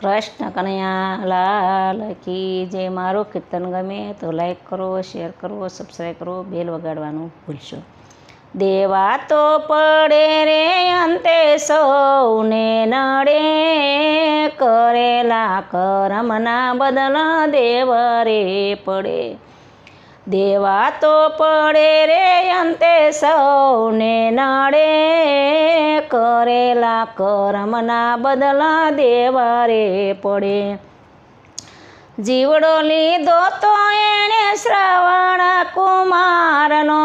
કૃષ્ણ કનૈયા લાલ જે મારું કીર્તન ગમે તો લાઈક કરો શેર કરો સબસ્ક્રાઈબ કરો બેલ વગાડવાનું ભૂલશો. દેવા તો પડે રે અંતે સૌને નડે કરેલા કરમના બદલા દેવ રે પડે. દેવા તો પડે રે અંતે સૌને નડે કરેલા કરમના બદલા દેવા રે પડે. જીવડો લીધો તો એણે શ્રવણ કુમારનો.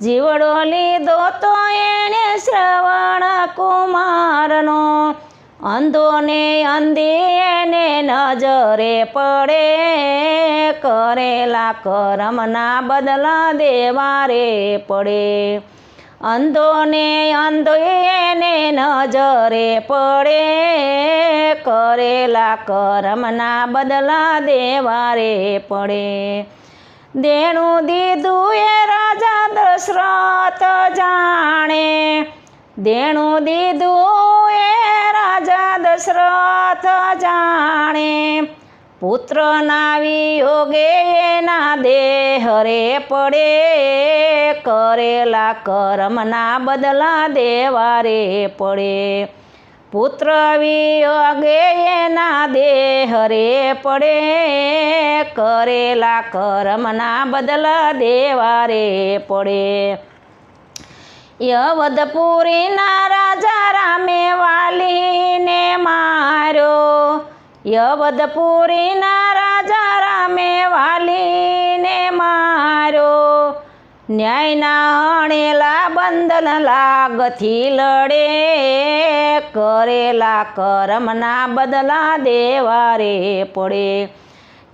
જીવડો લીધો તો એણે શ્રવણ કુમારનો. અંધોને અંધી એને નજરે પડે. કરેલા કરમના બદલા દેવા રે પડે. અંધો ને અંધો એને નજરે પડે, કરેલા કરમના બદલા દેવા રે પડે. દેણું દીધું એ રાજા દશરથ જાણે, દેણું દીધું એ રાજા દશરથ જાણે. પુત્ર નાવી એના દેહ રે પડે, કરેલા કર્મના બદલા દેવા રે પડે. પુત્ર વિયોગે એના દેહ રે પડે, કરેલા કર્મના બદલા દેવા રે પડે. યવદપુરીના રાજા રામે વાલીને માર્યો યવદપુરીના રાજા રામે વાલીને માર્યો. ન્યાયના અણેલા બંધન લાગથી લડે, કરેલા કરમના બદલા દેવા રે પડે.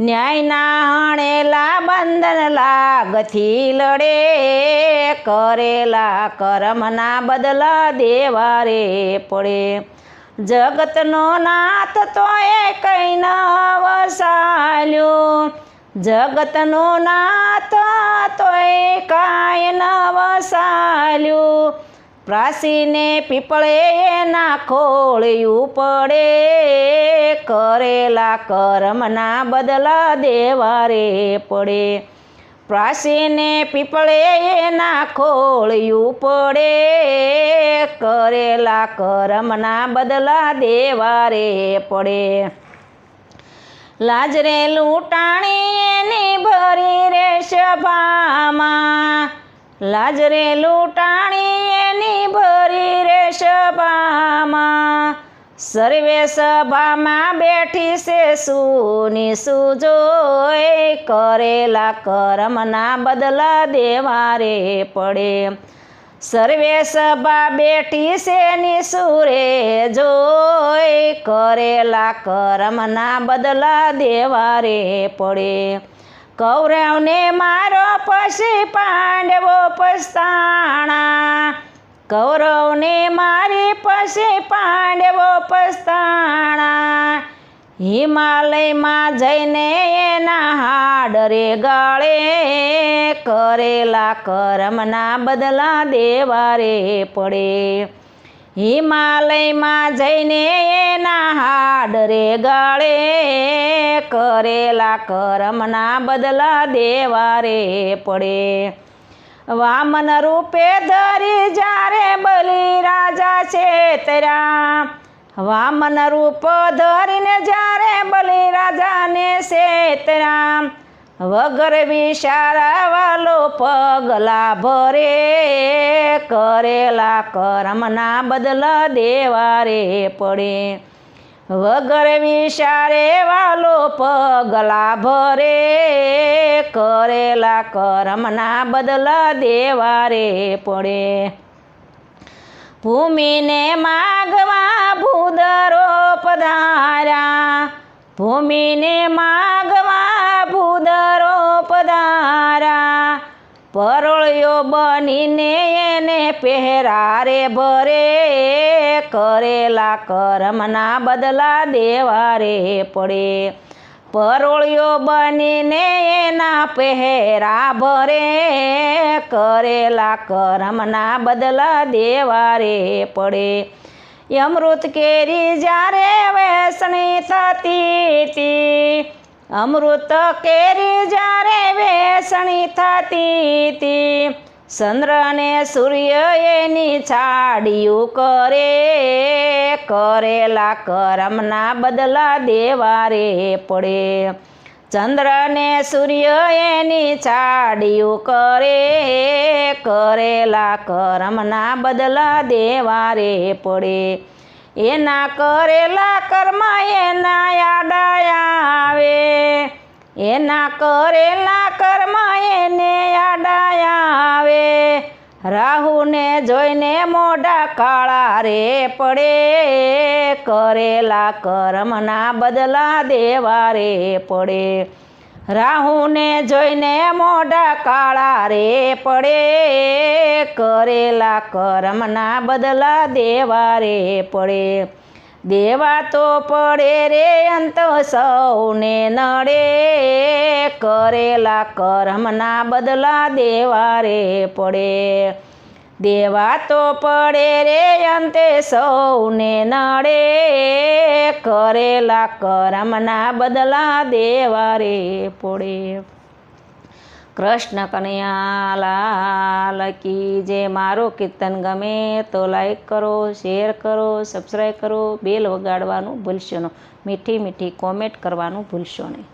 ન્યાયના હણેલા બંધન લાગથી લડે, કરેલા કરમના બદલા દેવા રે પડે. જગતનો નાથ તો એ કઈ ન વસાલ્યો. જગતનો નાથ તો એ કાંઈ ન વસાલ્યું. પ્રાસીને પીપળે એના ખોળ્યું પડે કરેલા કર્મના બદલા દેવા રે પડે. પ્રાસીને પીપળે એના ખોળ્યું પડે કરેલા કરમના બદલા દેવા રે પડે. લાજરે લૂંટાણી એની ભરી રે સભામાં, લાજરે લૂંટાણી એની ભરી રે સભામાં સર્વે સભામાં બેઠી છે સુની સુજોય કરેલા કરમના બદલા દેવા રે પડે. સર્વે સભા બેઠી છે નિસુરે જોય કરેલા કરમના બદલા દેવા રે પડે. કૌરવને મારો પછી પાંડવો પસ્તાણા કૌરવને મારી પાસે પાંડવો પસ્તાણા. હિમાલયમાં જઈને એના હાડરે ગાળે કરેલા કરમના બદલા દેવા રે પડે. હિમાલયમાં જઈને એના હાડરે ગાળે કરેલા કરમના બદલા દેવા રે પડે. વામન રૂપે ધરી જ્યારે બલી રાજા છેતરા વામન રૂપ ધરીને જ્યારે બલી રાજાને છેતરા વગર વિશારાવાલો પગલા ભરે કરેલા કરમના બદલા દેવા રે પડે. વગર વિશારે વાલો પગલા ભરે, કરેલા કરમના બદલા દેવા રે પડે. ભૂમિને માગવા ભૂદરો પધાર્યા, ભૂમિને માગવા ભૂદરો પધાર્યા. પરોળિયો બનીને એને પહેરારે ભરે, કરેલા કરમના બદલા દેવા રે પડે. પરોળિયો બનીને એના પહેરા ભરે, કરેલા કરમના બદલા દેવા રે પડે. અમૃત કેરી જ્યારે વેસણી થતી તી અમૃત કેરી જ્યારે વેસણી થતી તી ચંદ્રને સૂર્ય એની છાડિયું કરે, કરેલા કરમના બદલા દેવા રે પડે. ચંદ્રને સૂર્ય એની છાડિયું કરે, કરેલા કરમના બદલા દેવા રે પડે. એના કરેલા કર્મ એના આડાયા આવે. એના કરેલા કર્મ એને આડાયા આવે. રાહુને જોઈને મોઢા કાળા રે પડે. કરેલા કર્મના બદલા દેવા રે પડે. રાહુને જોઈને મોઢા કાળા રે પડે, કરેલા કર્મના બદલા દેવા રે પડે. દેવા તો પડે રે અંત સૌને નડે, કરેલા કર્મના બદલા દેવા રે પડે. દેવા તો પડે રે અંતે સૌને નડે. કરેલા કરમના બદલા દેવા રે પડે. કૃષ્ણ કનૈયા લાલ કી જે મારું કીર્તન ગમે તો લાઈક કરો શેર કરો સબસ્ક્રાઈબ કરો બેલ વગાડવાનું ભૂલશો નહીં મીઠી મીઠી કોમેન્ટ કરવાનું ભૂલશો નહીં.